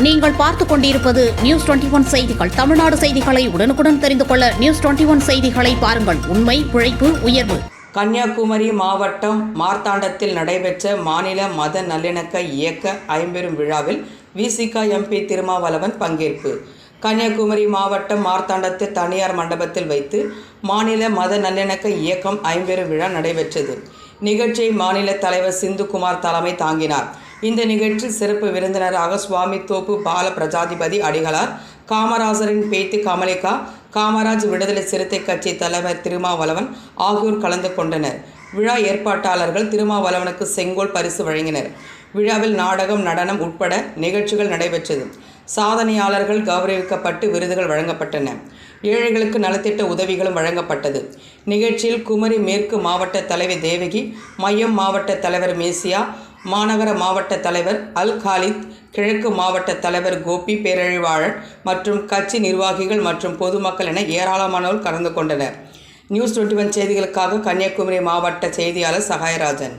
நீங்கள் பார்த்துக் கொண்டிருப்பது நியூஸ் டுவெண்டி ஒன் செய்திகள். தமிழ்நாடு செய்திகளை உடனுக்குடன் தெரிந்து கொள்ள நியூஸ் டுவெண்டி ஒன் செய்திகளை பாருங்கள். உண்மை உழைப்பு உயர்வு. கன்னியாகுமரி மாவட்டம் மார்த்தாண்டத்தில் நடைபெற்ற மாநில மத நல்லிணக்க இயக்க ஐம்பெரும் விழாவில் விசிகா எம்பி திருமாவளவன் பங்கேற்பு. கன்னியாகுமரி மாவட்டம் மார்த்தாண்டத்தில் தனியார் மண்டபத்தில் வைத்து மாநில மத நல்லிணக்க இயக்கம் ஐம்பெரும் விழா நடைபெற்றது. நிகழ்ச்சியை மாநில தலைவர் சிந்துகுமார் தலைமை தாங்கினார். இந்த நிகழ்ச்சி சிறப்பு விருந்தினராக சுவாமி தோப்பு பால பிரஜாதிபதி அடிகளார் காமராசரின் பேத்தி கமலிகா காமராஜ் விடுதலை சிறுத்தை கட்சி தலைவர் திருமாவளவன் ஆகியோர் கலந்து கொண்டனர். விழா ஏற்பாட்டாளர்கள் திருமாவளவனுக்கு செங்கோல் பரிசு வழங்கினர். விழாவில் நாடகம் நடனம் உட்பட நிகழ்ச்சிகள் நடைபெற்றது. சாதனையாளர்கள் கௌரவிக்கப்பட்டு விருதுகள் வழங்கப்பட்டன. ஏழைகளுக்கு நலத்திட்ட உதவிகளும் வழங்கப்பட்டது. நிகழ்ச்சியில் குமரி மேற்கு மாவட்ட தலைவி தேவகி மையம் மாவட்ட தலைவர் மேசியா மாநகர மாவட்ட தலைவர் அல் காலித் கிழக்கு மாவட்ட தலைவர் கோபி பேரழிவாளர் மற்றும் கட்சி நிர்வாகிகள் மற்றும் பொதுமக்கள் என ஏராளமானோர் கலந்து கொண்டனர். நியூஸ் டுவெண்ட்டி ஒன் செய்திகளுக்காக கன்னியாகுமரி மாவட்ட செய்தியாளர் சகாயராஜன்.